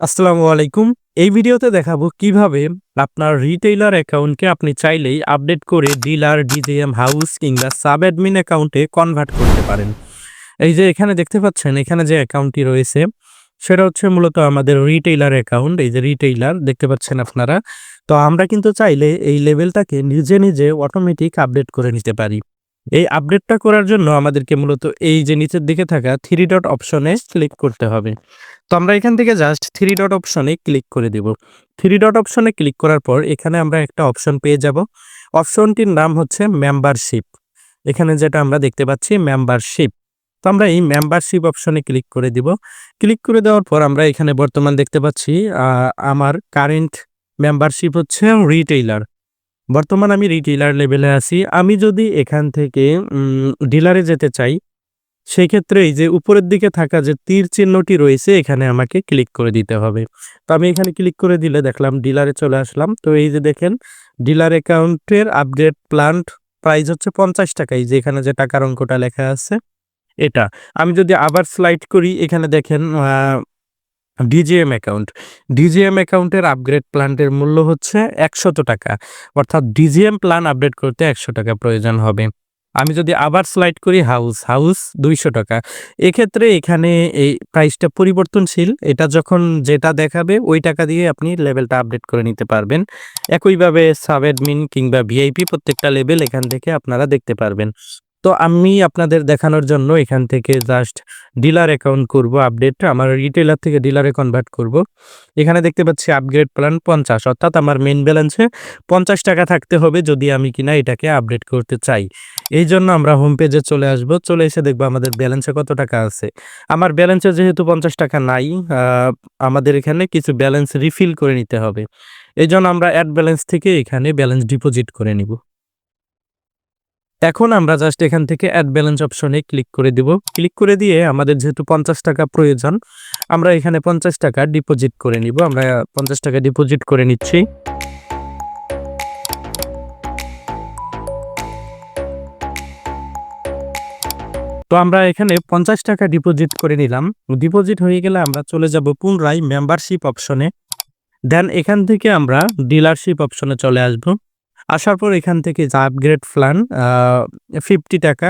আসসালামু আলাইকুম। এই ভিডিওতে দেখাবো কীভাবে আপনার রিটেইলার অ্যাকাউন্টকে আপনি চাইলেই আপডেট করে ডিলার ডিজিএম হাউস কিংবা সাব অ্যাডমিন অ্যাকাউন্টে কনভার্ট করতে পারেন। এই যে এখানে দেখতে পাচ্ছেন, এখানে যে অ্যাকাউন্টটি রয়েছে, সেটা হচ্ছে মূলত আমাদের রিটেইলার অ্যাকাউন্ট এই যে রিটেইলার দেখতে পাচ্ছেন আপনারা। তো আমরা কিন্তু চাইলে এই লেভেলটাকে নিজে নিজে অটোমেটিক আপডেট করে নিতে পারি। এই আপডেটটা করার জন্য আমাদেরকে মূলত এই যে নিচের দিকে থাকা থ্রি ডট অপশনে ক্লিক করতে হবে। তো আমরা এখান থেকে জাস্ট থ্রি ডট অপশনে ক্লিক করে দিব। থ্রি ডট অপশনে ক্লিক করার পর এখানে আমরা একটা অপশন পেয়ে যাব। অপশনটির নাম হচ্ছে মেম্বারশিপ এখানে যেটা আমরা দেখতে পাচ্ছি মেম্বারশিপ তো আমরা এই মেম্বারশিপ অপশনে ক্লিক করে দিব। ক্লিক করে দেওয়ার পর আমরা এখানে বর্তমান দেখতে পাচ্ছি আমার কারেন্ট মেম্বারশিপ হচ্ছে রিটেইলার বর্তমান আমি রিটেইলার লেভেলে আছি। আমি যদি এখান থেকে ডিলারে যেতে চাই সেই ক্ষেত্রে এই যে উপরের দিকে থাকা যে তীর চিহ্নটি রয়েছে, এখানে আমাকে ক্লিক করে দিতে হবে। তো আমি এখানে ক্লিক করে দিলে দেখলাম ডিলারে চলে আসলাম। তো এই যে দেখেন ডিলার অ্যাকাউন্টের আপডেট প্ল্যান্ট প্রাইস হচ্ছে পঞ্চাশ টাকা। এই যে এখানে যে টাকার অঙ্কটা লেখা আছে, এটা। আমি যদি আবার স্লাইড করি, এখানে দেখেন ডিজিএম অ্যাকাউন্ট ডিজিএম অ্যাকাউন্টের আপগ্রেড প্ল্যান্টের মূল্য হচ্ছে একশত টাকা। অর্থাৎ ডিজিএম প্ল্যান আপডেট করতে একশো টাকা প্রয়োজন হবে। আমি যদি আবার স্লাইড করি হাউস হাউস দুইশো টাকা। এক্ষেত্রে এখানে এই প্রাইসটা পরিবর্তনশীল। এটা যখন যেটা দেখাবে, ওই টাকা দিয়ে আপনি লেভেলটা আপডেট করে নিতে পারবেন। একইভাবে সাব অ্যাডমিন কিংবা ভিআইপি প্রত্যেকটা লেভেল এখান থেকে আপনারা দেখতে পারবেন। তো আমি আপনাদের দেখানোর জন্য এখান থেকে জাস্ট ডিলার অ্যাকাউন্ট করব আপডেট আমার রিটেলার থেকে ডিলারে কনভার্ট করব। এখানে দেখতে পাচ্ছি আপগ্রেড প্ল্যান পঞ্চাশ, অর্থাৎ আমার মেন ব্যালেন্সে পঞ্চাশ টাকা থাকতে হবে যদি আমি কিনা এটাকে আপডেট করতে চাই। এই জন্য আমরা হোম পেজে চলে আসব, চলে এসে দেখব আমাদের ব্যালেন্সে কত টাকা আছে। আমার ব্যালেন্সে যেহেতু পঞ্চাশ টাকা নাই আমাদের এখানে কিছু ব্যালেন্স রিফিল করে নিতে হবে। এই জন্য আমরা অ্যাড ব্যালেন্স থেকে এখানে ব্যালেন্স ডিপোজিট করে নিব। এখন আমরা জাস্ট এখান থেকে অ্যাড ব্যালেন্স অপশনে ক্লিক করে দিব। ক্লিক করে দিয়ে আমাদের যেহেতু পঞ্চাশ টাকা প্রয়োজন, আমরা এখানে পঞ্চাশ টাকা ডিপোজিট করে নিব। আমরা পঞ্চাশ টাকা ডিপোজিট করে নিচ্ছি। তো আমরা এখানে পঞ্চাশ টাকা ডিপোজিট করে নিলাম। ডিপোজিট হয়ে গেলে আমরা চলে যাব পুনরায় মেম্বারশিপ অপশনে দেন এখান থেকে আমরা ডিলারশিপ অপশনে চলে আসব। আসার পর এখান থেকে যা আপগ্রেড প্ল্যান ফিফটি টাকা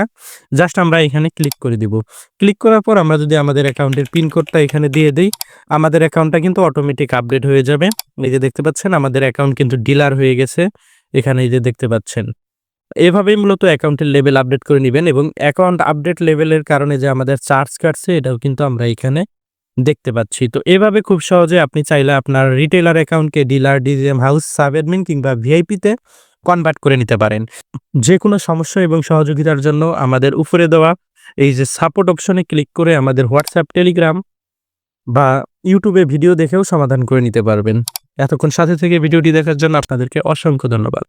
জাস্ট আমরা এখানে ক্লিক করে দিব। ক্লিক করার পর আমরা যদি আমাদের অ্যাকাউন্টের পিন কোডটা এখানে দিয়ে দিই, আমাদের অ্যাকাউন্টটা কিন্তু অটোমেটিক আপডেট হয়ে যাবে। এই যে দেখতে পাচ্ছেন, আমাদের অ্যাকাউন্ট কিন্তু ডিলার হয়ে গেছে। এখানে এই যে দেখতে পাচ্ছেন, এভাবেই মূলত অ্যাকাউন্টের লেভেল আপডেট করে নেবেন এবং অ্যাকাউন্ট আপডেট লেভেলের কারণে যে আমাদের চার্জ কাটছে, এটাও কিন্তু আমরা এখানে দেখতে পাচ্ছি। তো এভাবে খুব সহজে আপনি চাইলে আপনার রিটেলার অ্যাকাউন্টকে ডিলার ডিজিএম হাউস সাব কিংবা ভিআইপিতে কনভার্ট করে নিতে পারেন। যে কোনো সমস্যা এবং সহযোগিতার জন্য আমাদের উপরে দেওয়া এই যে সাপোর্ট অপশনে ক্লিক করে আমাদের হোয়াটসঅ্যাপ টেলিগ্রাম বা ইউটিউবে ভিডিও দেখেও সমাধান করে নিতে পারবেন। এতক্ষণ সাথে থেকে ভিডিওটি দেখার জন্য আপনাদেরকে অসংখ্য ধন্যবাদ।